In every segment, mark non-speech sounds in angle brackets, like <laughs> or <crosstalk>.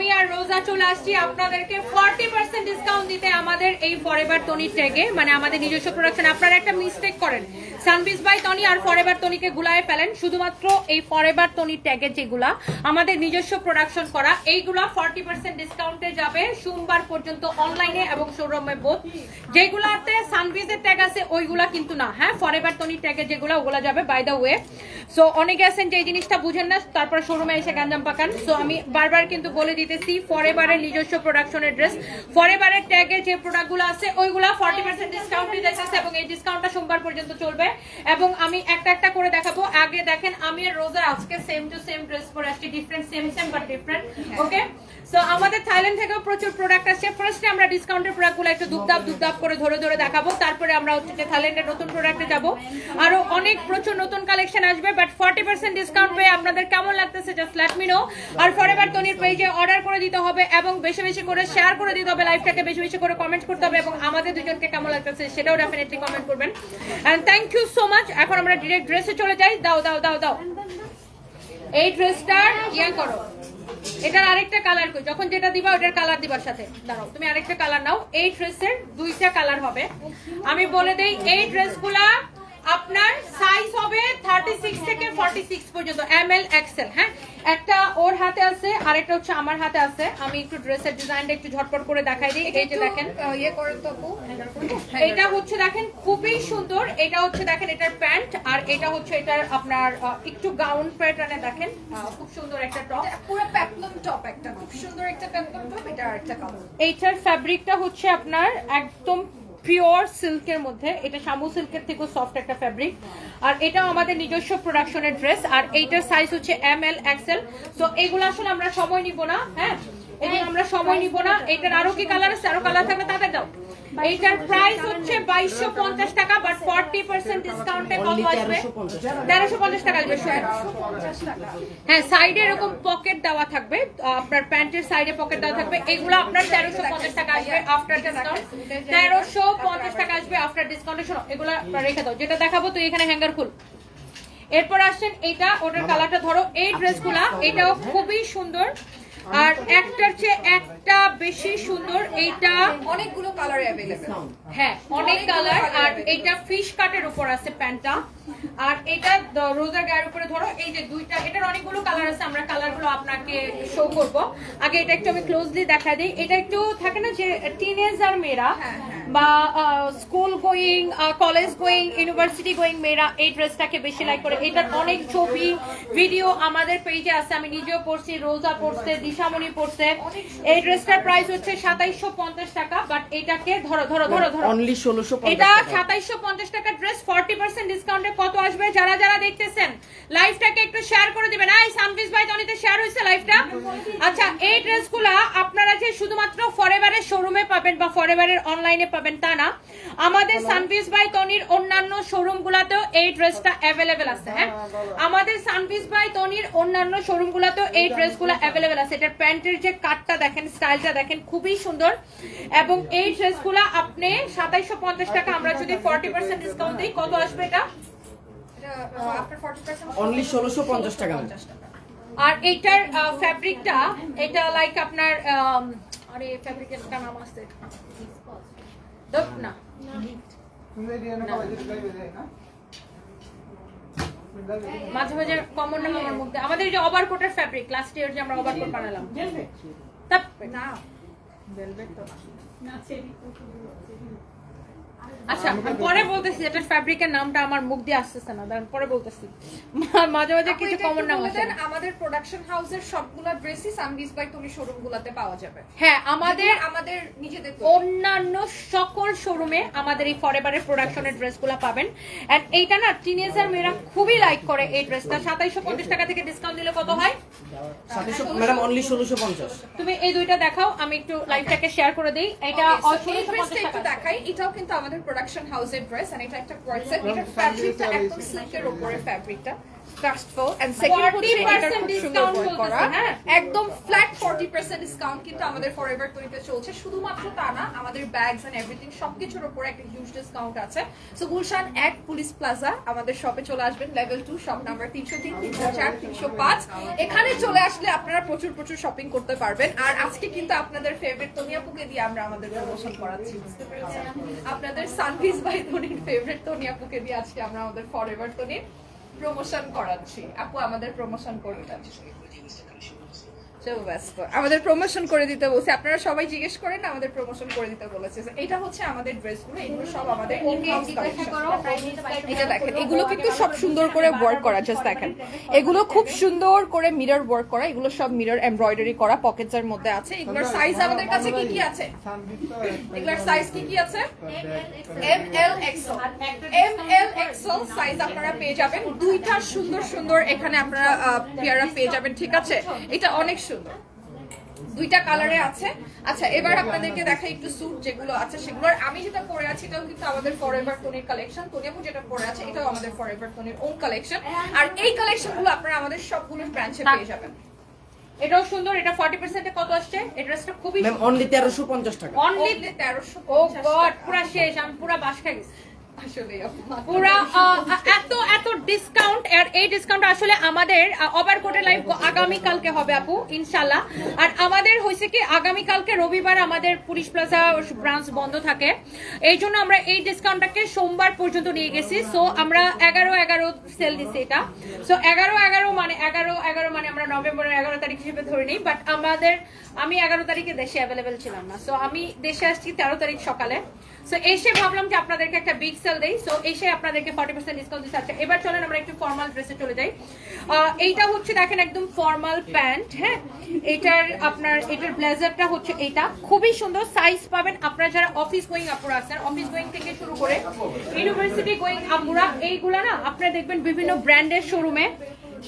আমি আর রোজা চলে আসছি আপনাদেরকে ফর্টি পার্সেন্ট ডিসকাউন্ট দিতে আমাদের এই ফরেভার তনির ট্যাগে মানে আমাদের নিজস্ব প্রোডাকশন আপনারা একটা মিস্টেক করেন। সানবিস বাই তনি আর ফরেভার তনিকে গুলায় ফেলেন। শুধুমাত্র এই ফরেভার তনির ট্যাগের যেগুলা আমাদের নিজস্ব প্রোডাকশন করা, এইগুলা ফর্টি পার্সেন্ট ডিসকাউন্টে যাবে সোমবার পর্যন্ত অনলাইনে এবং শোরুমে বোধ যেগুলাতে সানবিসের ট্যাগ আছে, ওইগুলা কিন্তু না। হ্যাঁ ফরেভার তনির ট্যাগের যেগুলো, ওগুলা যাবে বাই দ্য ওয়ে সো অনেকে আছেন যে এই জিনিসটা বুঝেন না, তারপর শোরুমে এসে গাঞ্জাম পাকান। সো আমি বারবার কিন্তু বলে দিতেছি। ফরেভারের নিজস্ব প্রোডাকশনের ড্রেস ফরেভারের ট্যাগে যে প্রোডাক্টগুলো আছে ওইগুলা ফর্টি পার্সেন্ট ডিসকাউন্টে দেখতেছে এবং এই ডিসকাউন্টটা সোমবার পর্যন্ত চলবে। এবং আমি একটা একটা করে দেখাবো। আগে দেখেন আমি আর রোজা আজকে সেম টু সেম ড্রেস পরে আসছি। Different same same but different okay so আমাদের থাইল্যান্ড থেকেও প্রচুর প্রোডাক্ট আসছে। ফার্স্টে আমরা ডিসকাউন্টের প্রোডাক্টগুলো একটু দুপদাপ দুপদাপ করে ধরে ধরে দেখাবো। তারপরে আমরা হচ্ছে যে থাইল্যান্ডের নতুন প্রোডাক্টে যাব। আরও অনেক প্রচুর নতুন কালেকশন আসবে বাট ফর্টি পার্সেন্ট ডিসকাউন্ট পেয়ে আপনাদের কেমন লাগতেছে just let me know R forever তনির পেজে অর্ডার করে দিতে হবে এবং বেশি বেশি করে শেয়ার করে দিতে হবে লাইভটাকে বেশি বেশি করে কমেন্ট করতে হবে এবং আমাদের দুজনকে কেমন লাগতেছে সেটাও ডেফিনেটলি কমেন্ট করবেন। And thank you so much এখন আমরা ডিরেক্ট ড্রেসে চলে যাই। দাও দাও দাও দাও। এই ড্রেসটার ইয়া করো। এটার আরেকটা কালার কই? যখন যেটা দিবা ওটার কালার দিবার সাথে। দাঁড়াও, তুমি আরেকটা কালার নাও। এই ড্রেসের দুইটা কালার হবে। আমি বলে দেই, এই ড্রেসগুলা আপনার সাইজ হবে থার্টি সিক্স থেকে ফর্টি সিক্স পর্যন্ত এম এল এক্সেল হ্যাঁ? একটা ওর হাতে আছে আরেকটা হচ্ছে আমার হাতে আছে। আমি একটু ড্রেসের ডিজাইনটা একটু ঝটপট করে দেখাই দিই। এই যে দেখেন। ইয়ে করে তো। এটা হচ্ছে দেখেন খুবই সুন্দর। এটা হচ্ছে দেখেন এটার প্যান্ট আর এটা হচ্ছে এটার আপনার একটু গাউন প্যাটার্নে দেখেন। খুব সুন্দর একটা টপ পুরো পেপলম টপ একটা খুব সুন্দর একটা পেপলম টপ এটা আরেকটা কালার এইটার ফ্যাব্রিকটা হচ্ছে আপনার একদম পিওর সিল্কের মধ্যে, এটা শামু সিল্কের থেকেও সফট একটা ফ্যাব্রিক আর এটাও আমাদের নিজস্ব প্রোডাকশনের ড্রেস আর এইটার সাইজ হচ্ছে এম এল এক্সেল তো এগুলো আসলে আমরা সময় নিব না হ্যাঁ? এগুলো আমরা সময় নিব না। এটার আরও কি কালার আছে? আরও কালার থাকলে তাদের দাও। এইটার প্রাইস হচ্ছে বাইশশো পঞ্চাশ টাকা বাট ফর্টি পার্সেন্ট ডিসকাউন্টে কত আসবে। তেরোশো পঞ্চাশ। টাকা আসবে হ্যাঁ সাইডে এরকম পকেট দেওয়া থাকবে আপনার প্যান্টের সাইডে পকেট দেওয়া থাকবে। এগুলো আপনার তেরোশো পঞ্চাশ টাকা আসবে আফটার ডিসকাউন্ট তেরোশো পঞ্চাশ টাকা আসবে আফটার ডিসকাউন্টে শোনো এগুলো রেখে দাও যেটা দেখাবো তুই এখানে হ্যাঙ্গার খুল। এরপর আসছেন এটা ওটার কালারটা ধরো এই ড্রেসগুলা এটাও খুবই সুন্দর। আর একটার চেয়ে একটা বেশি সুন্দর এইটা অনেকগুলো কালার অ্যাভেলেবল হ্যাঁ অনেক কালার আর এইটা ফিশ কাটের উপর আছে প্যান্টটা আর এটা রোজার গায়ের উপরে ধরো এই যে দুইটা এটার অনেকগুলো কালার আছে আমরা কালারগুলো আপনাকে শো করব। আগে এটা একটু আমি ক্লোজলি দেখা দিই। এটা একটু থাকে না যে টিনেজার মেয়েরা বা school going college going university going মেয়েরা এই ড্রেসটাকে বেশি লাইক করে। এটার অনেক ছবি ভিডিও আমাদের পেজে আছে। আমি নিজেও পড়ছি রোজা পড়ছে দিশামণি পড়ছে। এই ড্রেসটার প্রাইস হচ্ছে সাতাইশশো পঞ্চাশ টাকা বাট এটাকে ধরো ধরো ধরো ধরো। অনলি ষোলোশো এটা সাতাইশশো পঞ্চাশ টাকা ড্রেস ফর্টি পার্সেন্ট ডিসকাউন্টে কত আসবে যারা যারা দেখতেছেন? লাইভটাকে একটু শেয়ার করে দিবেন। আই সানভিস ভাই তনিতে শেয়ার হয়েছে লাইভটা আচ্ছা এই ড্রেসগুলা আপনারা যে শুধুমাত্র ফরেভারের শোরুমে পাবেন বা ফরেভারের অনলাইনে পাবেন তা না। আমাদের সানভিস বাই তনির অন্যান্য শোরুম গুলাতেও এই ড্রেসটা অ্যাভেলেবেল আছে হ্যাঁ? আমাদের সানভিস বাই তনির অন্যান্য শোরুম গুলাতেও এই ড্রেসগুলো অ্যাভেলেবেল আছে। এটার প্যান্টের যে কাটটা দেখেন স্টাইলটা দেখেন খুবই সুন্দর। এবং এই ড্রেসগুলো আপনি সাতাইশো পঞ্চাশ টাকা আমরা যদি ফর্টি পার্সেন্ট ডিসকাউন্ট দিই কত আসবে এটা? এটা আপনার 40% অনলি ষোলোশো পঞ্চাশ টাকা। আর এইটার ফ্যাব্রিকটা এটা লাইক আপনার আরে ফ্যাব্রিকের একটা নাম আছে। দপ না। মাঝে মাঝে কমন নাম আমার মধ্যে আমাদের এই যে ওভারকোটের ফ্যাব্রিক লাস্ট ইয়ার যে আমরা ওভারকোট বানালাম। তাপ না আচ্ছা পরে বলতেছি এটার ফ্যাব্রিকের নামটা আমার মুখ দিয়ে আসতেছে না দাঁড়ান পরে বলতেছি। মাঝে মাঝে কিছু কমন নাম আছে। আমাদের প্রোডাকশন হাউসের সবগুলা ড্রেসই সানভিস বাই তুমি শোরুম গুলাতে পাওয়া যাবে। হ্যাঁ আমাদের আমাদের নিজেদের অন্যান্য সকল শোরুমে আমাদের এই ফরেভারের প্রোডাকশনের ড্রেসগুলো পাবেন। এন্ড এইটা না টিনেজার মেয়েরা খুবই লাইক করে এই ড্রেসটা সাতাইশো পঞ্চাশ টাকা থেকে ডিসকাউন্ট দিলে কত হয়? ম্যাডাম অনলি তুমি এই দুইটা দেখাও আমি একটু লাইভটাকে শেয়ার করে দিই। এটা এই ড্রেসটা একটু দেখাই। এটাও কিন্তু আমাদের প্রোডাকশন হাউসের ড্রেস আর এটা একটা কোয়ার্সেট এটা ফ্যাব্রিকটা একদম সিল্কের উপরে ফ্যাব্রিকটা ট্রাস্টফুল এন্ড সেকেন্ড হচ্ছে এটা খুব সুন্দর discount করা। হ্যাঁ। একদম ফ্ল্যাট 40% ডিসকাউন্ট কিন্তু আমাদের ফরএভার চলছে। শুধুমাত্র তা না আমাদের ব্যাগস এন্ড এভরিথিং সবকিছুর উপর একটা হিউজ ডিসকাউন্ট আছে। সো গুলশান এক পুলিশ প্লাজা আমাদের শপে চলে আসবেন। লেভেল 2 শপ নাম্বার 303 304 305 এখানে চলে আসলে আপনারা প্রচুর প্রচুর শপিং করতে পারবেন। আর আজকে কিন্তু আপনাদের ফেভারিট তনিয়াপুকে দিয়ে আমরা আমাদের প্রমোশন করাচ্ছি বুঝতে পেরেছেন? আপনাদের সানভিজ বাই ধনির ফেভারিট তনিয়াপুকে দিয়ে আজকে আমরা আমাদের ফরএভার তনির প্রমোশন করাচ্ছি আপু আমাদের প্রমোশন করে আজকে। আমাদের প্রমোশন করে দিতে বলছে। আপনারা সবাই জিজ্ঞেস করেন আমাদের প্রমোশন করে দিতে বলেছে। এটা হচ্ছে আমাদের ড্রেসগুলো এগুলো সব আমাদের এটা দেখেন এগুলো কিন্তু সব সুন্দর করে ওয়ার্ক করা জাস্ট দেখেন। এগুলো খুব সুন্দর করে মিরর ওয়ার্ক করা এগুলো সব মিরর এমব্রয়ডারি করা পকেটস এর মধ্যে আছে। এগুলোর সাইজ আমাদের কাছে কি কি আছে? এগুলোর সাইজ কি কি আছে? M L XL M L XL size আপনারা পেয়ে যাবেন। দুইটা সুন্দর সুন্দর এখানে আপনারা আহ, পেয়ারা পেয়ে যাবেন ঠিক আছে? এটা অনেক সুন্দর। দুইটা কালারে আছে। আচ্ছা এবার আপনাদেরকে দেখাই একটু স্যুট যেগুলো আছে সেগুলোর। আমি যেটা পরে আছি এটাও কিন্তু আমাদের ফরএভার টনির কালেকশন তনিয়াপু যেটা পরে আছে এটাও আমাদের ফরএভার টনির ওন কালেকশন আর এই কালেকশনগুলো আপনারা আমাদের সবগুলো ব্রাঞ্চে পেয়ে যাবেন। এটাও সুন্দর এটা 40% এ কত আসছে? এই ড্রেসটা খুবই ম্যাম অনলি তেরোশো পঞ্চাশ টাকা। অনলি 1350 ও গড পুরা শেষ আমি পুরা বাস খাই গেছি। পুরা এত এত ডিসকাউন্ট আর এই ডিসকাউন্ট আসলে আমাদের ওভারকোটে লাইভ আগামী কালকে হবে আপু ইনশাল্লাহ আর আমাদের হয়েছে কি আগামী কালকে রবিবার আমাদের পুলিশ প্লাজা ব্রাঞ্চ বন্ধ থাকে। এই জন্য আমরা এই ডিসকাউন্টটাকে সোমবার পর্যন্ত নিয়ে গেছি। সো আমরা এগারো এগারো সেল দিচ্ছি এটা। সো এগারো এগারো মানে এগারো এগারো মানে আমরা নভেম্বরের এগারো তারিখ হিসেবে ধরে নিই বাট আমাদের আমি এগারো তারিখে দেশে অ্যাভেলেবেল ছিলাম না। সো আমি দেশে আসছি তেরো তারিখ সকালে। সো এসে ভাবলাম যে আপনাদেরকে একটা বিগ সেল দেই। সো এসে আপনাদেরকে ফর্টি পার্সেন্ট ডিসকাউন্ট দিচ্ছে আচ্ছা এবার চলেন আমরা একটু ফর্মাল ড্রেসে চলে যাই। এইটা হচ্ছে দেখেন একদম ফর্মাল প্যান্ট হ্যাঁ? এটার আপনার, এটার ব্লেজারটা হচ্ছে এইটা। খুবই সুন্দর সাইজ পাবেন। আপনারা যারা অফিস গোয়িং আপুরা আছেন অফিস গোয়িং থেকে শুরু করে ইউনিভার্সিটি গোয়িং আপুরা, এইগুলা না, আপনারা দেখবেন বিভিন্ন ব্র্যান্ডের শোরুমে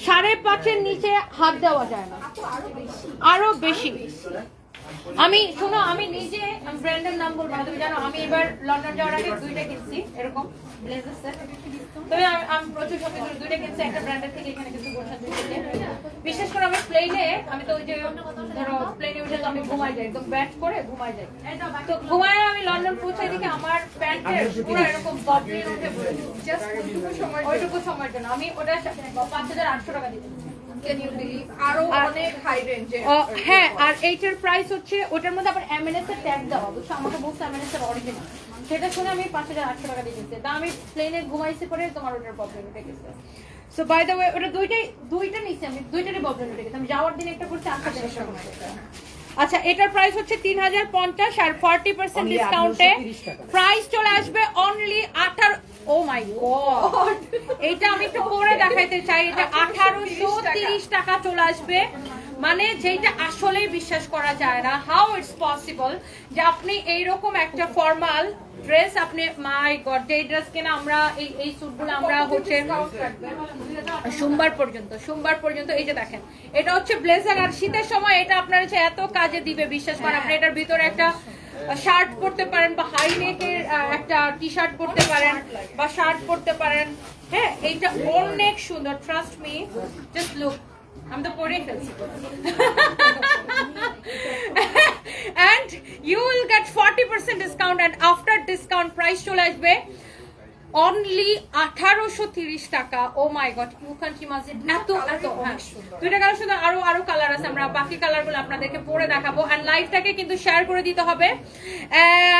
সাড়ে পাঁচের নিচে হাত দেওয়া যায় না। আরও বেশি। আমি শোনো আমি নিজে ব্র্যান্ডের নাম বলব না তুমি জানো আমি এবার লন্ডন যাওয়ার আগে দুইটা কিনছি এরকম ব্লেজার সেট তবে আমি আমি প্রচুর শপিং করি দুইটা কিনছি একটা ব্র্যান্ডের থেকে এখানে থেকে বিশেষ করে আমি প্লেনে আমি তো ওই যে ধরো প্লেনে উঠে তো আমি ঘুমাই যাই একদম ব্যাট করে ঘুমাই যাই। তো ঘুমায় আমি লন্ডন পৌঁছে দিকে আমার প্যান্টের পুরো এরকম বদলিয়ে উঠে পড়েছে। জাস্ট ওইটুকু সময়ের জন্য। আমি ওটা পাঁচ হাজার আটশো টাকা দিচ্ছি। হ্যাঁ আর এইটার প্রাইস হচ্ছে ওটার মধ্যে আবার এমএনএস এর ট্যাগ দেওয়া বুঝছ? আমাকে বলছে এমএনএস এর অরিজিনাল সেটা শুনে আমি পাঁচ হাজার আটশো টাকা দিয়ে দিচ্ছি তা আমি প্লেনে ঘুমাইছি পরে তোমার ওটার প্রবলেম উঠে গেছে। সো বাই দ্য ওয়ে ওটা দুইটাই দুইটা নিচ্ছি আমি দুইটারই প্রবলেম উঠে গেছে। আমি যাওয়ার দিন একটা করছি আসার দিন একটা করছি আচ্ছা এটার প্রাইস হচ্ছে তিন হাজার পঞ্চাশ আর ফর্টি পার্সেন্ট ডিসকাউন্ট প্রাইস চলে আসবে অনলি আঠারো ও মাই গড এইটা আমি একটু পরে দেখাইতে চাই এটা আঠারোশো তিরিশ টাকা চলে আসবে। মানে যেটা আসলেই বিশ্বাস করা যায় না হাউ ইটস পসিবল যে আপনি এইরকম একটা ফর্মাল ড্রেস আপনি মাই গড যে ড্রেস কিনা আমরা, এই এই স্যুটগুলো আমরা হচ্ছে সোমবার পর্যন্ত সোমবার পর্যন্ত, এই যে দেখেন, এটা হচ্ছে ব্লেজার আর শীতের সময় এটা আপনার হচ্ছে এত কাজে দিবে, বিশ্বাস করেন, আপনি এটার ভিতরে একটা শার্ট পরতে পারেন বা হাই নেকের একটা টি শার্ট পরতে পারেন বা শার্ট পরতে পারেন। হ্যাঁ এইটা অনেক সুন্দর trust me just look আমি তো পরেই ফেলছি <laughs> and you will get 40% discount and after discount price চলে আসবে Only আঠারোশো তিরিশ টাকা। ও my god you can imagine এত এত হ্যাঁ দুইটা কালার সুন্দর আরও আরও কালার আছে আমরা। বাকি কালারগুলো আপনাদেরকে পরে দেখাবো। এন্ড লাইভটাকে কিন্তু শেয়ার করে দিতে হবে।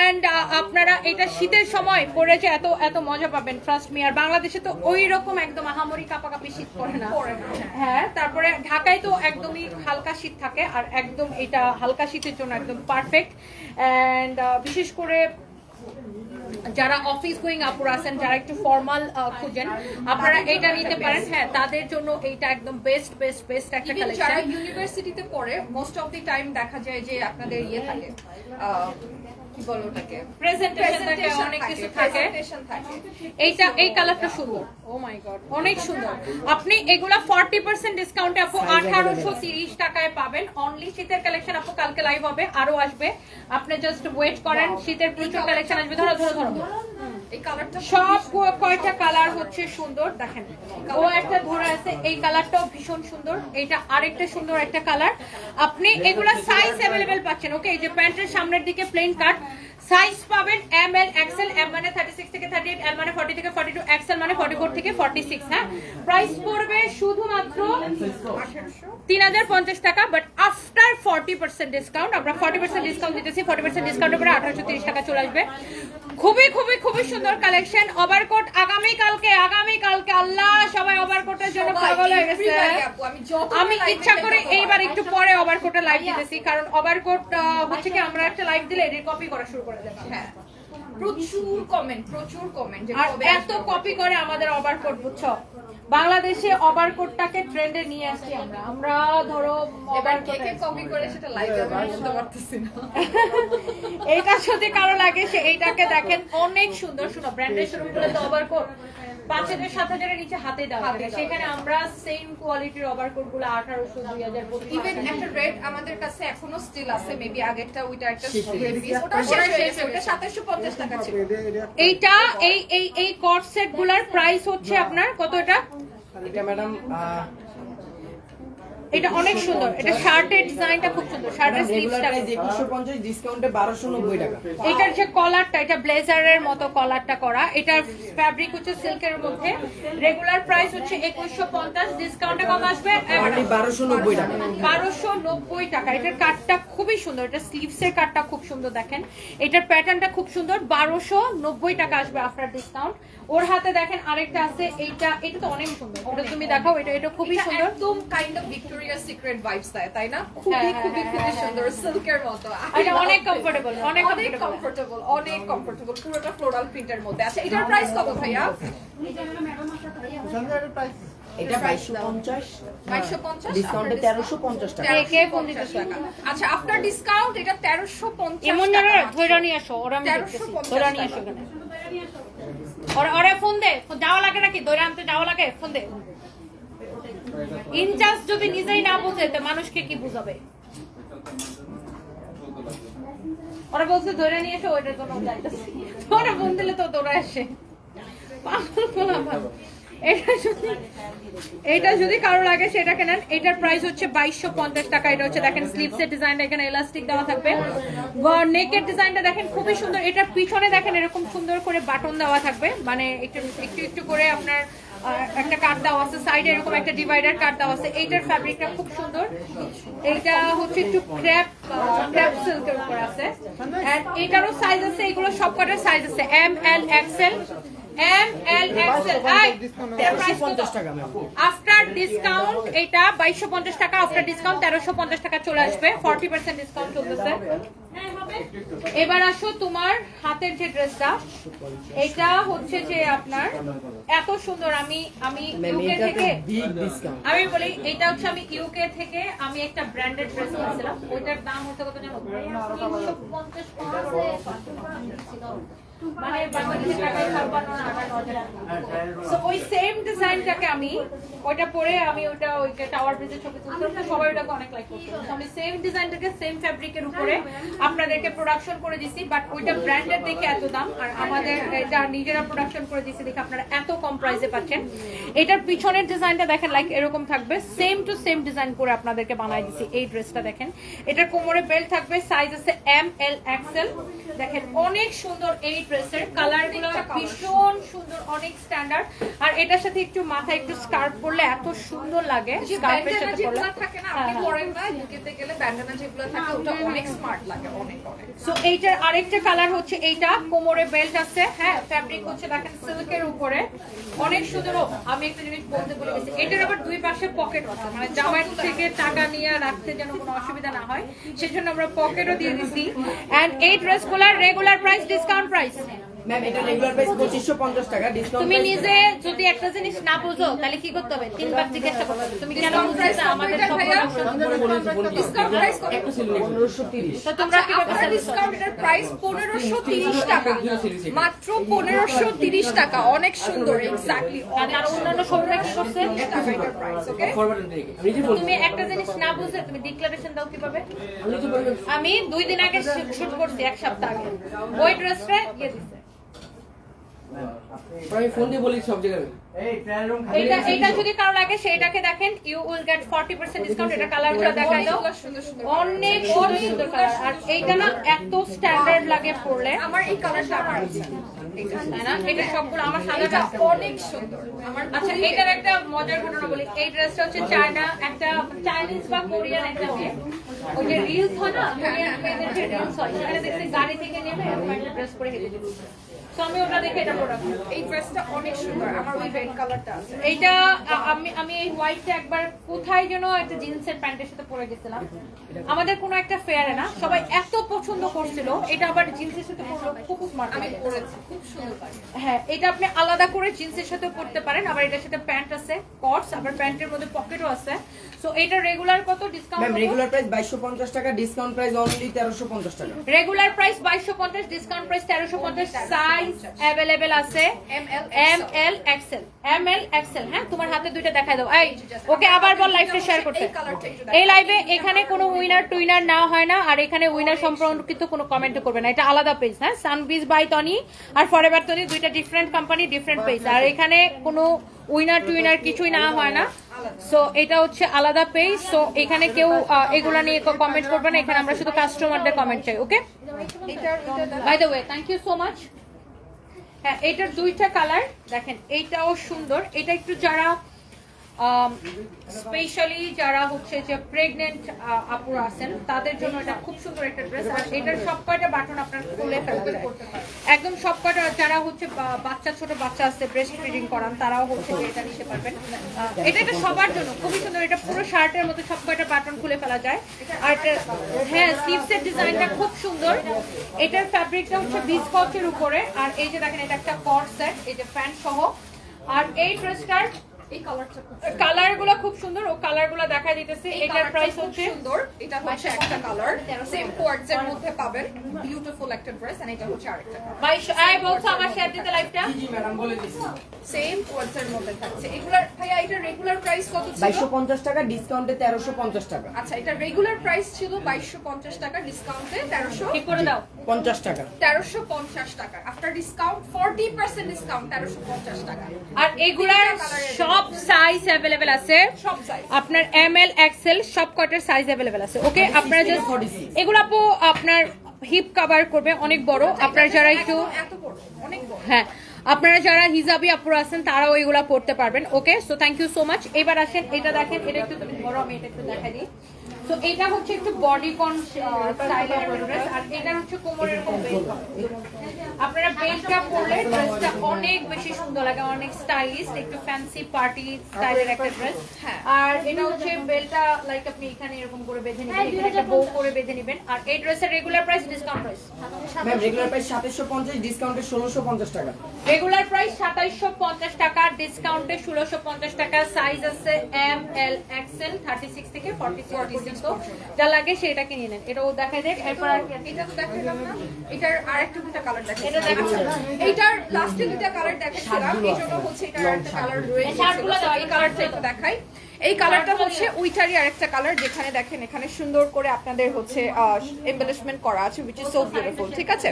এন্ড আপনারা এটা শীতের সময় পরে যে এত এত মজা পাবেন ট্রাস্ট মি আর বাংলাদেশে তো ওই রকম একদম আহামরি কাপাকাপি শীত পড়ে না। হ্যাঁ তারপরে ঢাকায় তো একদমই হালকা শীত থাকে। আর একদম এটা হালকা শীতের জন্য একদম পারফেক্ট এন্ড বিশেষ করে যারা অফিস গোয়িং আপুর আছেন যারা একটু ফর্মাল খুঁজেন আপনারা এটা নিতে পারেন। হ্যাঁ তাদের জন্য এইটা একদম বেস্ট বেস্ট বেস্ট একটা কালেকশন যারা ইউনিভার্সিটিতে পড়ে মোস্ট অফ দি টাইম দেখা যায় যে আপনাদের ইয়ে থাকে। কি বলো ওটাকে? প্রেজেন্টেশন অনেক কিছু থাকে এইটা এই কালারটা সুন্দর। ও মাই গড অনেক সুন্দর। আপনি এগুলা 40% ডিসকাউন্টে আপু Size 1830 টাকায় পাবেন। অনলি শীতের কালেকশন আপু কালকে লাইভ হবে আরও আসবে। আপনি জাস্ট ওয়েট করেন শীতের প্রচুর কালেকশন আসবে। ধরো ধরো ধরো সব কয়টা কালার হচ্ছে সুন্দর? দেখেন ও একটা ধরে আছে এই কালারটাও ভীষণ সুন্দর। এটা আরেকটা সুন্দর একটা কালার। আপনি এগুলা সাইজ অ্যাভেলেবেল পাচ্ছেন ওকে এই যে প্যান্টের সামনের দিকে প্লেন কাট সাইজ পাবেন এম এল এক্সেল এম মানে থার্টি সিক্স থেকে থার্টি এইট এল মানে ফর্টি থেকে ফর্টি টু এক্সেল মানে ফর্টি ফোর থেকে ফর্টি সিক্স হ্যাঁ? প্রাইস পড়বে শুধুমাত্র তিন হাজার পঞ্চাশ টাকা but after forty percent discount আমরা ফর্টি পার্সেন্ট ডিসকাউন্ট দিতেছি ফর্টি পার্সেন্ট ডিসকাউন্টের পরে আঠারোশো তিরিশ টাকা চলে আসবে। খুবই খুবই খুবই সুন্দর কালেকশন ওভারকোট আগামী কালকে আগামী কালকে আল্লাহ সবাই ওভারকোটের জন্য পাগল হয়ে গেছে। আমি ইচ্ছা করে এইবার একটু পরে ওভারকোটে লাইভ দিতেছি কারণ ওভারকোট হচ্ছে কি আমরা একটা লাইভ দিলে এর কপি করা শুরু করে হ্যাঁ। প্রচুর কমেন্ট প্রচুর কমেন্ট আর এত কপি করে আমাদের ওভারকোট বুঝছ? বাংলাদেশে ওভারকোটটাকে ট্রেন্ডে নিয়ে আসছি আমরা। আমরা ধরো এবার কে কে কপি করে সেটা লাইভে আমি বলতে পারতেছি না। <laughs> এটা যদি কারও লাগে সে এইটাকে দেখেন। অনেক সুন্দর সুন্দর ব্র্যান্ডের শুরু করে তো ওভারকোট পাঁচ হাজার সাত হাজারের নিচে হাতে দেওয়া হবে সেখানে আমরা সেম কোয়ালিটির ওভারকোটগুলো আঠারোশো দুই হাজার ইভেন একটা রেড আমাদের কাছে এখনও স্টিল আছে মেবি আগেরটা ওইটা একটা সাতাশশো 2750 টাকা ছিল। এইটা এই এই এই কট সেটগুলার প্রাইস হচ্ছে আপনার কত এটা? এটা ম্যাডাম এটা অনেক সুন্দর। এটা শার্টের ডিজাইনটা খুব সুন্দর। শার্টের রেগুলার স্লিভসটা প্রাইস একুশশো পঞ্চাশ ডিসকাউন্টে বারোশো নব্বই টাকা। এটার যে কলারটা এটা ব্লেজারের মতো কলারটা করা। এটার ফ্যাব্রিক হচ্ছে সিল্কের মধ্যে। রেগুলার প্রাইস হচ্ছে একুশশো পঞ্চাশ। ডিসকাউন্টে কত আসবে? অনলি বারোশো নব্বই টাকা। বারোশো নব্বই টাকা। এটার কাটটা খুবই সুন্দর। এটা স্লিভস এর কাটটা খুব সুন্দর দেখেন। এটার প্যাটার্নটা খুব সুন্দর। বারোশো নব্বই টাকা আসবে আফটার ডিসকাউন্ট ওর হাতে দেখেন আরেকটা আছে এইটা এটা তো অনেক সুন্দর। ওটা তুমি দেখাও এটা এটা খুবই সুন্দর। একদম kind of Victoria Secret vibes দেয় তাই না? খুবই হ্যাঁ, খুবই হ্যাঁ, খুবই হ্যাঁ, সুন্দর সিল্কের মতো। এটা অনেক <laughs> comfortable, অনেক অনেক কমফোর্টেবল অনেক কমফোর্টেবল পুরোটা ফ্লোরাল প্রিন্টের মধ্যে আছে। এটার প্রাইস কত ভাইয়া? এটা বাইশশো পঞ্চাশ। 2250 ডিসকাউন্টে তেরোশো পঞ্চাশ টাকা। কে কে 1350 টাকা আচ্ছা আফটার ডিসকাউন্ট এটা 1350 এমন টাকা যারা মাত্র। ধৈর্য নিয়ে আসো ওরা আমি 1350 দেখতেছি ওরা ফোন দে। যাওয়া লাগে নাকি? দৌড়ে আনতে যাওয়া লাগে? ফোন দে। ইনচার্জ যদি নিজেই না বোঝে, তো মানুষকে কি বুঝাবে? ওরা বলছে ধরে নিয়ে এসো, ওইটার জন্য ওরা ফোন দিলে তো দৌড়ে আসে। পাগল বলা ভালো এটা যদি কারও লাগে সেটা কেনেন। এটার প্রাইস হচ্ছে বাইশশো পঞ্চাশ টাকা। এটা হচ্ছে দেখেন স্লিভস এর ডিজাইনটা এখানে এলাস্টিক দেওয়া থাকবে। নেকের ডিজাইনটা দেখেন খুবই সুন্দর। এটার পিছনে দেখেন এরকম সুন্দর করে বাটন দেওয়া থাকবে। মানে একটু একটু একটু করে আপনার একটা কাট দেওয়া আছে। সাইডে এরকম একটা ডিভাইডার কাট দেওয়া আছে। এইটার ফ্যাব্রিকটা খুব সুন্দর। এইটা হচ্ছে একটু ক্র্যাপ ক্র্যাপ সিল্কের উপর আছে। এটারও সাইজ আছে। এগুলো সবকটার সাইজ আছে। M L XL M L XL পঞ্চাশ আফটার ডিসকাউন্ট এটা বাইশশো পঞ্চাশ টাকা আফটার ডিসকাউন্ট তেরোশো পঞ্চাশ টাকা চলে আসবে ফর্টি পার্সেন্ট ডিসকাউন্ট চলতেছে। এবার আসো তোমার হাতের যে ড্রেসটা এটা হচ্ছে যে আপনার এত সুন্দর আমি আমি ইউকে থেকে আমি বলি এটা হচ্ছে আমি ইউকে থেকে আমি একটা ব্র্যান্ডেড ড্রেস কিনেছিলাম ওইটার দাম হচ্ছে কত জানো? 350 মানে আমি, ওইটা পরে আমি ওটা ওই টাওয়ার ব্রিজের ছবি তুলতাম সবাই ওটাকে অনেক লাইক করতো আমি সেম ডিজাইনটাকে সেম ফ্যাব্রিকের উপরে আপনাদেরকে প্রোডাকশন করে দিছি বাট ওইটা ব্র্যান্ডের দেখে এত দাম, আর আমাদের এটা নিজেরা প্রোডাকশন করে দিছি দেখে আপনারা এত কম প্রাইসে পাচ্ছেন। এটার পিছনের ডিজাইনটা দেখেন লাইক এরকম থাকবে সেম টু সেম ডিজাইন করে আপনাদেরকে বানাই দিছি, এই ড্রেসটা দেখেন। এটার কোমরে বেল্ট থাকবে সাইজ আছে এম এল এক্সেল দেখেন, অনেক সুন্দর এই ড্রেসের কালারগুলো ভীষণ সুন্দর অনেক স্ট্যান্ডার্ড আর এটার সাথে একটু একটু স্কার্ফ পরলে এত সুন্দর লাগে স্কার্ফের সাথে পরলে। থাকে না হ্যাঁ, আপনি হ্যাঁ। পরেন না ইউকেতে গেলে ব্যান্ডানা যেগুলো থাকে ওটা অনেক স্মার্ট লাগে অনেক অনেক। সো এইটার আরেকটা কালার হচ্ছে এইটা কোমরে বেল্ট আছে হ্যাঁ ফ্যাব্রিক হচ্ছে দেখেন সিল্কের উপরে। অনেক সুন্দর আমি একটা জিনিস বলতে ভুলে গেছি এটার আবার দুই পাশে পকেট আছে মানে জামাই থেকে টাকা নিয়ে রাখতে যেন কোনো অসুবিধা না হয় সেজন্য আমরা পকেটও দিয়ে দিছি। এন্ড এই ড্রেসগুলোর regular price discount price Yes, ma'am. Ma'am এটা রেগুলার প্রাইস পঁচিশশো পঞ্চাশ টাকা ডিসকাউন্ট তুমি নিজে যদি একটা জিনিস না বুঝো তাহলে কি করতে হবে? তিনবার জিজ্ঞাসা করতে হবে তুমি কেন আমাদের সব ডিসকাউন্ট প্রাইস কত পনেরোশো তিরিশ। তো তোমরা আচ্ছা, কীভাবে আপনার sell প্রাইস 1530 টাকা। মাত্র 1530 টাকা। অনেক সুন্দর এক্স্যাক্টলি আর অন্যান্য কি করছে? তুমি একটা জিনিস না বুঝে তুমি ডিক্লারেশন দাও কীভাবে? আমি আমি দুই দিন আগে শুট করছি এক সপ্তাহ আগে। ওই ড্রেসটা ইয়ে দিছে। আমি ফোন দিয়ে বলি সব জায়গায়। এটা এটা যদি কারও লাগে সেটাকে দেখেন ইউ উইল গেট 40% ডিসকাউন্ট এটা কালারগুলো দেখাই দাও। অনেক সুন্দর সুন্দর কালার আর এইটা না এত স্ট্যান্ডার্ড লাগে পরলে। আমার এই কালারটা আমার এটা তাই না? এটা সবগুলো আমার সাদাটা অনেক সুন্দর। আমার আচ্ছা এইটার একটা মজার ঘটনা বলি। এই ড্রেসটা হচ্ছে চায়না একটা চাইনিজ বা কোরিয়ান একটা ওই যে রিলস হয় না? কোরিয়ান মেয়েদের যে রিলস হয় সেখানে দেখছি গাড়ি থেকে নেমে ড্রেস পরে হেঁটে যেতে তো আমি ওটা দেখে এটা প্রোডাক্ট এই ড্রেসটা অনেক সুন্দর, আমার ওই রেড কালারটা আছে। এইটা আমি আমি এই হোয়াইটটা একবার কোথায় যেন একটা জিন্সের প্যান্টের সাথে পরে গেছিলাম। আমাদের কোনো একটা ফেয়ারে না সবাই এত পছন্দ করছিল এটা আবার জিন্সের সাথে খুব স্মার্ট আমি পরেছি খুব সুন্দর হ্যাঁ এটা আপনি আলাদা করে জিন্সের সাথে পরতে পারেন আবার এটার সাথে প্যান্ট আছে কটস আবার প্যান্টের মধ্যে পকেটও আছে। সো এটা রেগুলার কত ম্যাম রেগুলার প্রাইস বাইশশো পঞ্চাশ টাকা ডিসকাউন্ট প্রাইস অনলি তেরোশো পঞ্চাশ টাকা। রেগুলার প্রাইস বাইশশো পঞ্চাশ ডিসকাউন্ট প্রাইস তেরোশো পঞ্চাশ সাইজ অ্যাভেলেবেল আছে। M L XL M L XL হ্যাঁ তোমার হাতে দুইটা দেখাই দাও। এই ওকে আবার বল লাইভটা শেয়ার করতে। এই কালারটা এই লাইভে এখানে কোনো উইনার টুইনার না হয় না, আর এখানে উইনার সম্পর্কিত কোনো কমেন্ট করবে না। এটা আলাদা পেজ হ্যাঁ? সানবিজ বাই টনি আর ফরএভার টনি দুইটা ডিফারেন্ট কোম্পানি ডিফারেন্ট পেজ আর এখানে কোনো উইনার টুইনার কিছুই না হয় না। সো এটা হচ্ছে আলাদা পেজ সো এখানে কেউ এগুলা নিয়ে কমেন্ট করবে না। এখানে আমরা শুধু কাস্টমারদের কমেন্ট চাই okay by the way thank you so much হ্যাঁ এটার দুইটা কালার দেখেন এইটাও সুন্দর। এটা একটু যারা স্পেশালি যারা হচ্ছে যে প্রেগনেন্ট আপুরা আছেন, তাদের জন্য এটা খুব সুন্দর একটা ড্রেস আর এটার সব কয়টা বাটন আপনার খুলে ফেলতে একদম সব কয়টা, যারা হচ্ছে বাচ্চা, ছোট বাচ্চা আছে ব্রেস্ট ফিডিং করান, তারাও হচ্ছে এটা নিতে পারবেন। এটা এটা সবার জন্য, খুবই সুন্দর। এটা পুরো শার্টের মধ্যে সব কয়টা বাটন খুলে ফেলা যায়। আর হ্যাঁ স্লিভসের ডিজাইনটা খুব সুন্দর। এটার ফ্যাব্রিকটা হচ্ছে বিস্কচের উপরে। আর এই যে দেখেন, এটা একটা কট সেট এই যে প্যান্ট সহ। আর এই ড্রেসটার এই কালারটা খুব খুব সুন্দর ও কালারগুলো দিতেছে এটার প্রাইস হচ্ছে সুন্দর। এটা হচ্ছে একটা কালার সেম কোয়ার্ডস মধ্যে পাবেন। বিউটিফুল একটা ড্রেস এন্ড এটা হচ্ছে আরেকটা কালার আই বলছো আমার শেয়ার দিতে লাইভটা জি ম্যাডাম বলে দিচ্ছি। সেম কোয়ার্ডস মধ্যে থাকছে। এগুলার ভাইয়া এটা রেগুলার প্রাইস কত ছিল? বাইশশো পঞ্চাশ টাকা ডিসকাউন্টে তেরোশো পঞ্চাশ টাকা। আচ্ছা এটা রেগুলার প্রাইস ছিল বাইশশো পঞ্চাশ টাকা ডিসকাউন্টে তেরোশো ঠিক করে দাও? পঞ্চাশ টাকা। তেরোশো পঞ্চাশ টাকা। After discount forty percent discount তেরোশো পঞ্চাশ টাকা। আর এগুলার সব সাইজ অ্যাভেলেবেল আছে। সব। আপনার এম এল এক্সেল সব কটার সাইজ অ্যাভেলেবেল আছে। ওকে আপনারা জাস্ট এগুলো আপু আপনার হিপ কভার করবে অনেক বড়। আপনার যারা একটু এত বড় অনেক বড়। হ্যাঁ আপনারা যারা হিজাবি আপুরা আছেন তারাও এগুলা পড়তে পারবেন। Okay so thank you so much এবার আসেন এটা দেখেন এটা একটু তুমি ধরো আমি এটা একটু দেখাই দিই। তো এটা হচ্ছে একটু বডি কন স্টাইলের ড্রেস আর এটা অনেক বেশি সুন্দর লাগে অনেক স্টাইলিশ একটু ফ্যান্সি পার্টি স্টাইলের একটা ড্রেস আর এটা হচ্ছে বেল্টটা লাইক আপনি এখানে এরকম করে বেঁধে নেবেন এখানে একটা বউ করে বেঁধে নেবেন। আর এই ড্রেসের regular price discount price ma'am regular price 2750 ডিসকাউন্টে 1650 টাকা। রেগুলার প্রাইস 2750 টাকা ডিসকাউন্টে 1650 টাকা। সাইজ আছে এম এল এক্স এক্সেল 36 থেকে 40 46 মতো যা লাগে সেটা নিয়ে নেন। এটা ও দেখাই দেখ এরপর আর এটা তো দেখাইলাম না। এটার আরেকটা দুটো কালার দেখাই এটা দেখাচ্ছিলাম। এটার লাস্টে দুটো কালার দেখাচ্ছিলাম। এই জন্য হচ্ছে এটার আরেকটা কালার রয়েছে। এই কালারটা একটু দেখাই। এই কালারটা হচ্ছে উইটারই আরেকটা কালার যেখানে দেখেন এখানে সুন্দর করে আপনাদের হচ্ছে এমবেলিশমেন্ট করা আছে উইচ ইজ সো বিউটিফুল ঠিক আছে?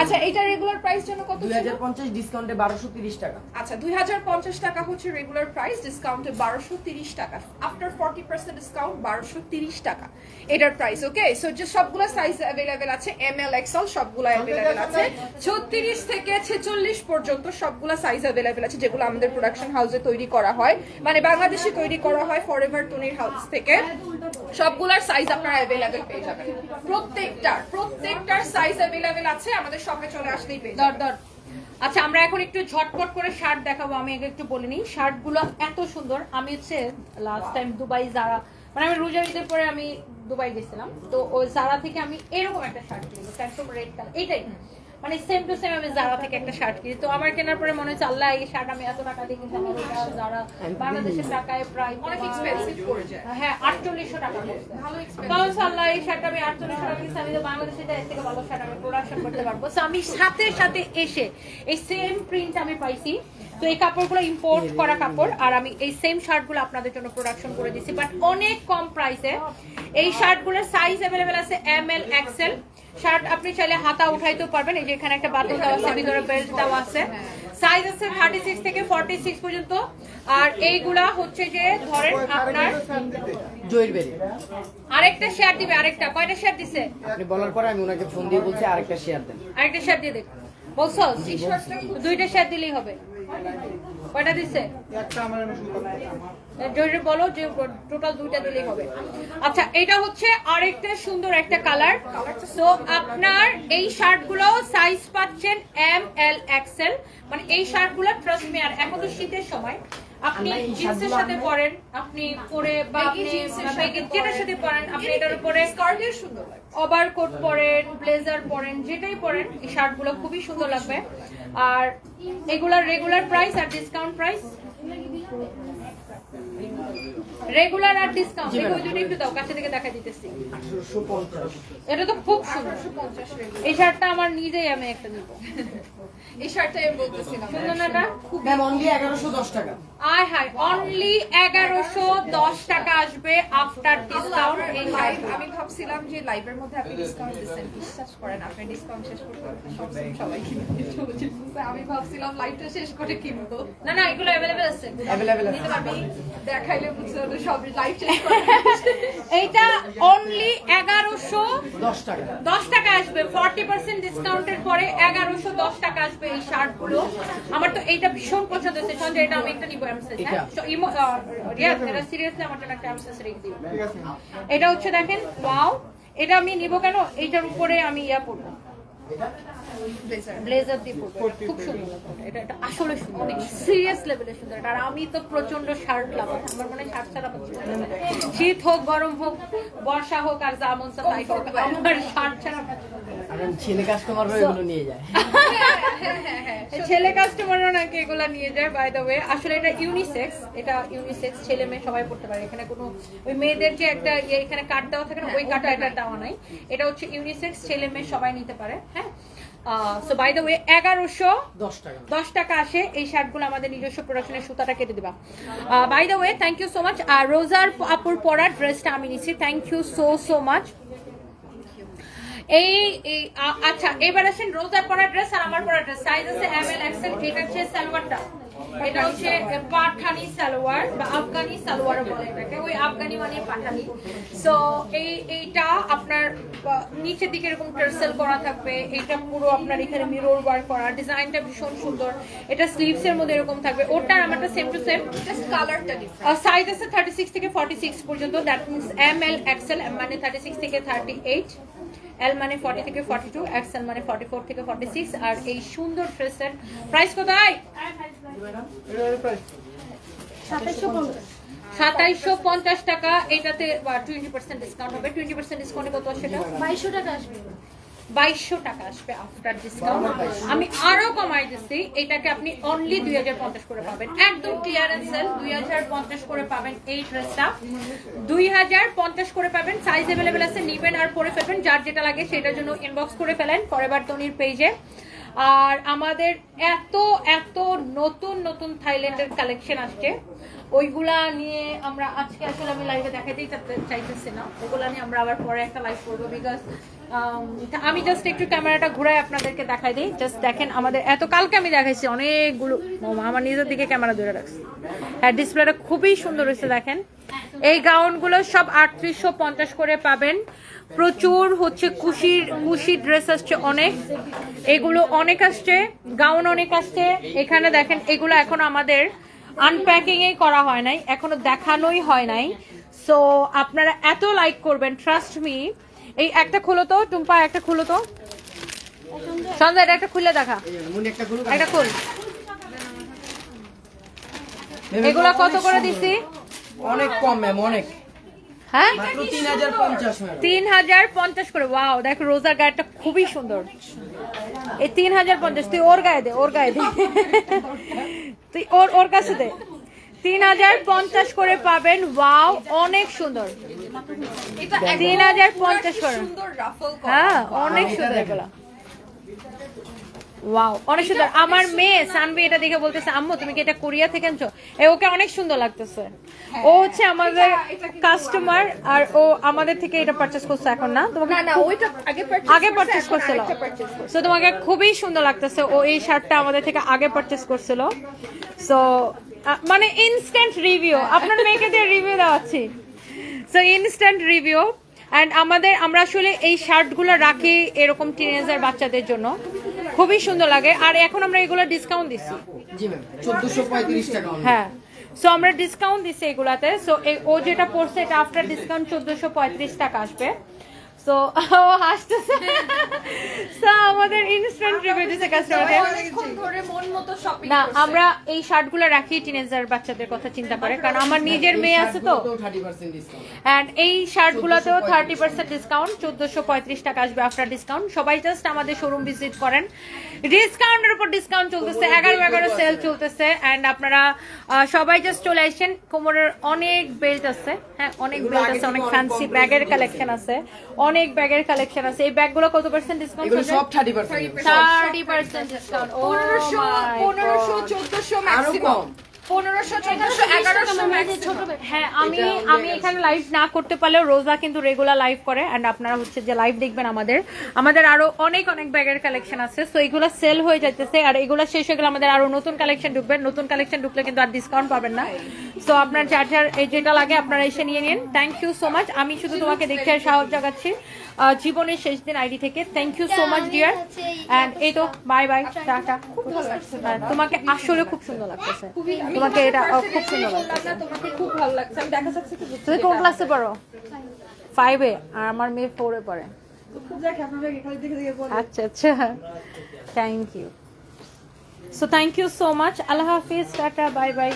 আচ্ছা এটা রেগুলার প্রাইস জন্য কত 2050 ডিসকাউন্টে 1230 টাকা। আচ্ছা 2050 টাকা হচ্ছে রেগুলার প্রাইস ডিসকাউন্টে 1230 টাকা। আফটার 40% ডিসকাউন্ট 1230 টাকা। এটার প্রাইস ওকে সো যে সবগুলো সাইজ অ্যাভেলেবেল আছে এম এল এক্সেল সবগুলো অ্যাভেলেবেল আছে। ছত্রিশ থেকে ছেচল্লিশ পর্যন্ত সবগুলো সাইজ অ্যাভেলেবেল আছে যেগুলো আমাদের প্রোডাকশন হাউসে তৈরি করা হয়। মানে বাংলাদেশে তৈরি করা হয় ফর এভার টনির হাউস থেকে। সবগুলার সাইজ আপনারা অ্যাভেলেবেল পেয়ে যাবেন। প্রত্যেকটার প্রত্যেকটার সাইজ অ্যাভেলেবেল আছে আমাদের শপে চলে আসলেই পেয়ে দর দর। আচ্ছা আমরা এখন একটু ঝটপট করে শার্ট দেখাবো আমি আগে একটু বলে নিই। শার্টগুলো এত সুন্দর। আমি হচ্ছে লাস্ট টাইম দুবাই যারা মানে আমি রোজার ঈদের পরে আমি দুবাই গেছিলাম। তো ওই জারা থেকে আমি এরকম একটা শার্ট কিনেছি একদম রেড কালার এইটাই। মানে সেম টু সেম আমি জারা থেকে একটা শার্ট কিনি। তো আমার কেনার পরে মনে হচ্ছে আল্লাহ এই শার্ট আমি এত টাকা দিয়ে কিনতে এটা যারা বাংলাদেশের টাকায় প্রায় অনেক এক্সপেন্সিভ পড়ে যায়। হ্যাঁ আটচল্লিশশো টাকা। ভালো। তাহলে আল্লাহ এই শার্টটা আমি আটচল্লিশশো টাকা কিনছি আমি তো বাংলাদেশে এর থেকে ভালো শার্ট আমি প্রোডাকশন করতে পারব। So আমি সাথে সাথে এসে এই সেম প্রিন্ট আমি পাইছি। তো এই কাপড়গুলো ইম্পোর্ট করা কাপড় আর আমি এই সেম শার্টগুলো আপনাদের জন্য প্রোডাকশন করে দিচ্ছি বাট অনেক কম প্রাইসে এই শার্টগুলোর সাইজ অ্যাভেলেবেল আছে এম এল এক্সেল শার্ট আপনি চাইলে হাতা উঠাইতেও পারবেন এই যে এখানে একটা বাটন দেওয়া আছে ভিতরে বেল্ট দেওয়া আছে। সাইজ আছে থার্টি সিক্স থেকে ফর্টি সিক্স পর্যন্ত আর এইগুলা হচ্ছে যে ধরেন আপনার আরেকটা শেয়ার দিবে আরেকটা। কয়টা শেয়ার দিছে? আপনি বলার পরে আমি ওনাকে ফোন দিয়ে বলছি আরেকটা শেয়ার দেন। আরেকটা শেয়ার দিয়ে দেখ বলছো? দুইটা শেয়ার দিলেই হবে। কয়টা দিছে? জরুরি বলো যে টোটাল দুইটা দিলেই হবে। আচ্ছা এটা হচ্ছে আরেকটা সুন্দর একটা কালার তো আপনার এই শার্টগুলো সাইজ পাচ্ছেন এম এল এক্সেল মানে এই শার্টগুলো ট্রাস্ট মি আর এখন তো শীতের সময়। আপনি জিন্সের সাথে পরেন আপনি পরে বা আপনি যেটার সাথে পরেন আপনি এটার উপরে স্কার্টের সুন্দর ওভারকোট পরেন ব্লেজার পরেন যেটাই পরেন এই শার্টগুলো খুবই সুন্দর লাগবে। আর এগুলার রেগুলার প্রাইস আর ডিসকাউন্ট প্রাইস রেগুলার আর ডিসকাউন্ট এই দুটো একটু দাও কাছে থেকে দেখা দিতেছি। এটা তো খুব সুন্দর। এই শার্টটা আমার নিজেই আমি একটা নিব। এই শার্টটা আমি বলতেছিলাম। সুন্দর না খুব ম্যাম অনলি এগারোশো দশ টাকা। আয় হায় অনলি এগারোশো দশ টাকা আসবে আফটার ডিসকাউন্ট এই লাইভ আমি ভাবছিলাম যে লাইভের মধ্যে আপনি ডিসকাউন্ট দিচ্ছেন বিশ্বাস করেন আপনি ডিসকাউন্ট শেষ করতে সব সবাই কিনবে আমি ভাবছিলাম লাইভটা শেষ করে কিনবো। না না এগুলো অ্যাভেলেবেল আছে। অ্যাভেলেবেল আছে আমি দেখাইলে সব লাইভ শেষ করে। এইটা অনলি এগারোশো দশ টাকা। দশ টাকা আসবে ফর্টি পার্সেন্ট ডিসকাউন্টের পরে এগারোশো দশ টাকা আসবে এই শার্টগুলো। আমার তো এইটা ভীষণ পছন্দ হয়েছে। সঞ্জয় এটা আমি একটা নিবো এমসেস এটা? রিয়াজ এটা সিরিয়াসলি আমার জন্য একটা রেখে দিও এটা হচ্ছে দেখেন ওয়াও এটা আমি নিব কেন? এইটার উপরে আমি ইয়া পরবো। ব্লেজার ব্লেজার দিয়ে খুব সুন্দর এটা এটা আসলে অনেক সিরিয়াস লেভেলের সুন্দর। আর আমি তো প্রচণ্ড শার্ট লাভার আমার মনে শার্ট ছাড়া। শীত হোক গরম হোক বর্ষা হোক আর যা মন হোক আমার শার্ট ছাড়া ছেলে কাস্টমাররা এগুলো নিয়ে যায়। <laughs> ছেলে কাস্টমাররা নাকি এগুলা নিয়ে যায় বাই দ্য ওয়ে আসলে এটা ইউনিসেক্স এটা ইউনিসেক্স ছেলে মেয়ে সবাই পড়তে পারে। এখানে কোনো ওই মেয়েদের যে একটা ইয়ে এখানে কাট দেওয়া থাকে না ওই কাটা এটা দেওয়া নাই। এটা হচ্ছে ইউনিসেক্স ছেলে মেয়ে সবাই নিতে পারে হ্যাঁ? সো বাই দ্য ওয়ে এগারোশো দশ টাকা। দশ টাকা আসে এই শার্টগুলো আমাদের নিজস্ব প্রোডাকশনের সুতাটা কেটে দিবা। By the way thank you so much আর রোজার আপুর পরার ড্রেসটা আমি নিচ্ছি thank you so so much এই আচ্ছা এবার আসেন রোজার পরা ড্রেস আর আমার পরা ড্রেস সাইজ আছে এম এল এক্সেল এটা হচ্ছে সালোয়ারটা। এটা হচ্ছে পাঠানি সালোয়ার বা আফগানি সালোয়ার বলে এটাকে। ওই আফগানি মানে পাঠানি। সো এই এইটা আপনার নিচের দিকে এরকম টার্সেল করা থাকবে। এটা পুরো আপনার এখানে মিরর ওয়ার্ক করা। ডিজাইনটা ভীষণ সুন্দর। এটা স্লিভস এর মধ্যে এরকম থাকবে। ওটা আর আমারটা সেম টু সেম জাস্ট কালারটা ডিফারেন্ট সাইজ আছে থার্টি সিক্স থেকে ফর্টি সিক্স পর্যন্ত। That means M L XL মানে থার্টি সিক্স থেকে থার্টি এইট এল মানে ফর্টি থেকে ফর্টি টু এক্সএল মানে ফর্টি ফোর থেকে ফর্টি সিক্স আর এই সুন্দর ড্রেসের প্রাইস কোথায়? সাতাইশো পঞ্চাশ টাকা। এটাতে টোয়েন্টি পার্সেন্ট ডিসকাউন্ট হবে। টোয়েন্টি পার্সেন্ট ডিসকাউন্টে কত সেটা টাকা আসবে। বাইশশো টাকা আসবে আফটার ডিসকাউন্ট আমি আরও কমাই দিচ্ছি এটাকে আপনি অনলি দুই হাজার পঞ্চাশ করে পাবেন। একদম ক্লিয়ারেন্স সেল দুই হাজার পঞ্চাশ করে পাবেন এই ড্রেসটা দুই হাজার পঞ্চাশ করে পাবেন সাইজ অ্যাভেলেবেল আছে, নিবেন আর পরে ফেলবেন, যার যেটা লাগে সেটার জন্য ইনবক্স করে ফেলেন ফরেভার তনির পেজে আর আমাদের এত এত নতুন নতুন থাইল্যান্ডের কালেকশন আসছে। ওইগুলা নিয়ে আমরা আজকে আসলে আমি লাইভে দেখাতেই চাইতেছি না। ওগুলা নিয়ে আমরা আবার পরে একটা লাইভ করব বিকজ আমি জাস্ট একটু ক্যামেরাটা ঘুরাই আপনাদেরকে দেখাই দিই। জাস্ট দেখেন আমাদের, এত কালকে আমি দেখাইছি, অনেকগুলো আমার নিজের দিকে ক্যামেরা ধরে রাখছি। হ্যাঁ ডিসপ্লেটা খুবই সুন্দর হয়েছে, দেখেন। এই গাউনগুলো সব আটত্রিশশো পঞ্চাশ করে পাবেন। প্রচুর হচ্ছে কুশির, কুশি ড্রেস আসছে অনেক। এগুলো অনেক আসছে গাউন অনেক আসছে। এখানে দেখেন, এগুলো এখন আমাদের আনপ্যাকিং এই করা হয় নাই, এখনও দেখানোই হয় নাই। সো আপনারা এত লাইক করবেন ট্রাস্ট মি এই একটা খুলো তো টুম্পা একটা খুলো তো। সন্ধ্যা এটা একটা খুলে দেখা। একটা খুল। এগুলা কত করে দিছি? অনেক কম ম্যাম অনেক। হ্যাঁ? তিন হাজার পঞ্চাশ করে ওয়াও দেখো রোজার গায়েটা খুবই সুন্দর। এই তিন হাজার পঞ্চাশ তুই ওর গায়ে দে ওর গায়ে দে। তুই ওর ওর কাছে দে। তিন হাজার পঞ্চাশ করে পাবেন ওয়াও অনেক সুন্দর। তিন হাজার পঞ্চাশ হ্যাঁ অনেক সুন্দর এগুলা। ওয়াও অনেক সুন্দর। আমার মেয়ে সানভি এটা দেখে বলতেছে আম্মু তুমি কি এটা কোরিয়া থেকে আনছো? ওকে অনেক সুন্দর লাগতেছে। ও হচ্ছে আমাদের কাস্টমার আর ও আমাদের থেকে এটা পারচেজ করছে এখন না? তোমাকে না না ওইটা আগে purchase আগে পারচেজ করছিল। সো তোমাকে খুবই সুন্দর লাগতেছে। ও এই শার্টটা আমাদের থেকে আগে পারচেজ করছিল। সো মানে ইনস্ট্যান্ট রিভিউ আপনার মেয়েকে দিয়ে রিভিউ দেওয়াচ্ছি সো ইনস্ট্যান্ট রিভিউ অ্যান্ড আমাদের আমরা আসলে এই শার্টগুলো রাখি এরকম টিনেজার বাচ্চাদের জন্য। খুবই সুন্দর লাগে। আর এখন আমরা এগুলো ডিসকাউন্ট দিচ্ছি। জি পঁয়ত্রিশ টাকা হ্যাঁ। সো আমরা ডিসকাউন্ট দিচ্ছি এগুলাতে। সো ও যেটা পড়ছে এটা আফটার ডিসকাউন্ট চোদ্দোশো পঁয়ত্রিশ টাকা আসবে। সো ও <laughs> হাসতেছে। সো আমাদের ইনস্ট্যান্ট রিভিউ মন মতো শপিং না আমরা এই শার্টগুলো রাখি টিনেজার বাচ্চাদের কথা চিন্তা করে কারণ আমার নিজের মেয়ে আছে তো। শার্টগুলোতেও 30% discount। অ্যান্ড এই শার্টগুলোতেও থার্টি পার্সেন্ট ডিসকাউন্ট চোদ্দশো পঁয়ত্রিশ টাকা আসবে আফটার ডিসকাউন্ট সবাই জাস্ট আমাদের শোরুম ভিজিট করেন। ডিসকাউন্টের উপর ডিসকাউন্ট চলতেছে এগারো এগারো সেল চলতেছে। অ্যান্ড আপনারা সবাই জাস্ট চলে আসছেন কোমরের অনেক বেল্ট আছে। হ্যাঁ অনেক বেল্ট আছে অনেক অনেক ফ্যান্সি ব্যাগের কালেকশন আছে। অনেক ব্যাগের কালেকশন আছে। এই ব্যাগগুলো কত পার্সেন্ট ডিসকাউন্ট এগুলো সব 30% থার্টি পার্সেন্ট ডিসকাউন্ট ও পনেরোশো পনেরোশো চোদ্দশো আরও ম্যাক্সিমাম হ্যাঁ আমি আমি এখানে লাইভ না করতে পারলেও রোজা কিন্তু রেগুলার লাইভ করে এন্ড আপনারা হচ্ছে যে লাইভ দেখবেন আমাদের। আমাদের আরও অনেক অনেক ব্যাগের কালেকশন আছে সো এগুলো সেল হয়ে যাইতেছে আর এগুলো শেষ হয়ে গেলে আমাদের আরও নতুন কালেকশন ঢুকবে। নতুন কালেকশন ঢুকলে কিন্তু আর ডিসকাউন্ট পাবেন না। সো আপনার যার যার যেটা লাগে আপনারা এসে নিয়ে নিন। থ্যাংক ইউ সো মাচ আমি শুধু তোমাকে দেখে সাহায্য জাগাচ্ছি। জীবনের শেষ দিন আইডি থেকে। Thank you so much dear and এই তো বাই বাই টাটা। হ্যাঁ, তোমাকে আসলে খুব সুন্দর লাগতেছে তোমাকে এটা খুব সুন্দর লাগতেছে তোমাকে খুব ভালো লাগছে। আমি দেখা যাচ্ছে তুমি কোন ক্লাসে পড়ো? ফাইভে আর আমার মেয়ে ফোরে পড়ে। আচ্ছা আচ্ছা। Thank you so thank you so much আল্লাহ হাফিজ টাটা বাই বাই